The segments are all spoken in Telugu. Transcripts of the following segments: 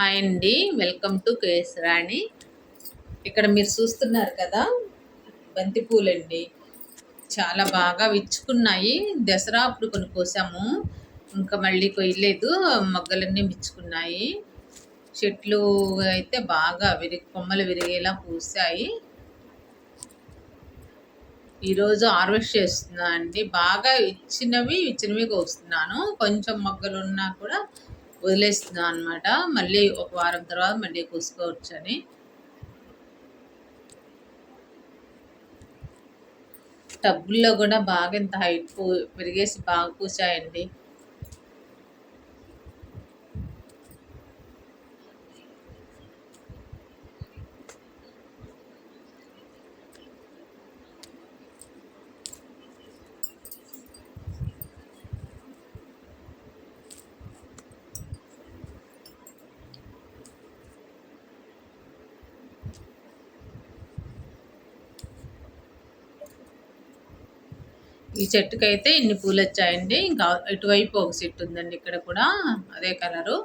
హాయ్ అండి. Welcome to KS Rani. ఇక్కడ మీరు చూస్తున్నారు కదా బంతిపూలండి చాలా బాగా విచ్చుకున్నాయి. దసరా అప్పుడు కొన్ని కోసాము ఇంకా మళ్ళీ కొయ్యలేదు. మొగ్గలన్నీ విచ్చుకున్నాయి చెట్లు అయితే బాగా విరిగి కొమ్మలు విరిగేలా పూసాయి. ఈరోజు హార్వెస్ట్ చేస్తున్నా అండి. బాగా ఇచ్చినవి ఇచ్చినవి కోస్తున్నాను కొంచెం మొగ్గలు ఉన్నా కూడా వదిలేస్తున్నాం అనమాట మళ్ళీ ఒక వారం తర్వాత మళ్ళీ కూసుకోవచ్చని టబ్బుల్లో కూడా బాగా ఇంత హైట్ పెరిగేసి బాగా పూసాయండి. ఈ చెట్టుకైతే ఇన్ని పూలు వచ్చాయండి ఇంకా ఇటువైపు ఒక చెట్టు ఉందండి ఇక్కడ కూడా అదే కలరు.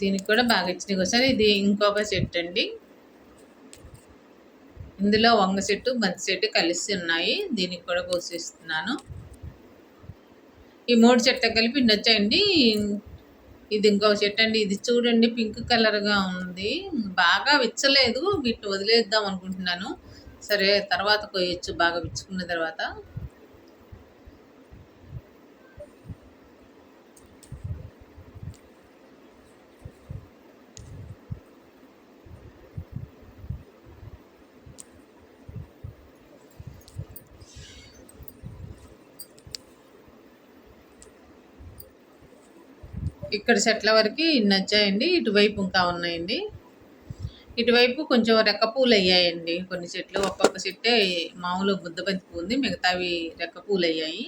దీనికి కూడా బాగా ఇచ్చినాయి. ఒకసారి ఇది ఇంకొక చెట్టు అండి. ఇందులో వంగ చెట్టు బంతి చెట్టు కలిసి ఉన్నాయి. దీనికి కూడా పోషిస్తున్నాను ఈ మూడు చెట్టు కలిపి వచ్చాయండి ఇది ఇంకొక చెట్టు అండి. ఇది చూడండి పింక్ కలర్గా ఉంది. బాగా విచ్చలేదు. వీటిని వదిలేద్దాం అనుకుంటున్నాను. సరే తర్వాత కొయ్యొచ్చు. బాగా విచ్చుకున్న తర్వాత. ఇక్కడ చెట్ల వరకు ఇన్ని వచ్చాయండి. ఇటువైపు ఇంకా ఉన్నాయండి. ఇటువైపు కొంచెం రెక్క పూలు అయ్యాయండి. కొన్ని చెట్లు ఒక్కొక్క చెట్టే మామూలు బుద్ధబంతి పువ్వు ఉంది మిగతావి రెక్క పూలు అయ్యాయి.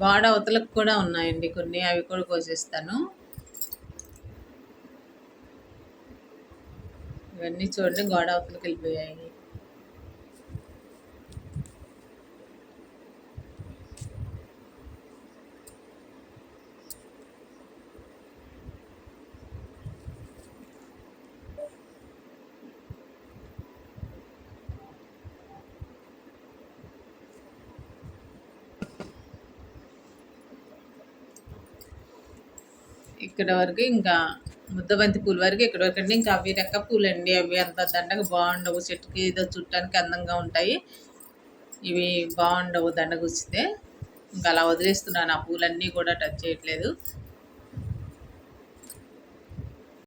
గోడ అవతలకు కూడా ఉన్నాయండి కొన్ని అవి కూడా కోసేస్తాను. ఇవన్నీ చూడండి గోడ అవతలకు వెళ్ళిపోయాయి ఇక్కడ వరకు ఇంకా ముద్దబంతి పూలు వరకు ఇక్కడ వరకు అండి. ఇంకా అవి రెక్క పూలు అండి అవి అంత దండగా బాగుండవు. చెట్టుకి ఏదో చుట్టానికి అందంగా ఉంటాయి. ఇవి బాగుండవు దండ గుచ్చితే ఇంకా అలా వదిలేస్తున్నాను. ఆ పూలన్నీ కూడా టచ్ చేయట్లేదు.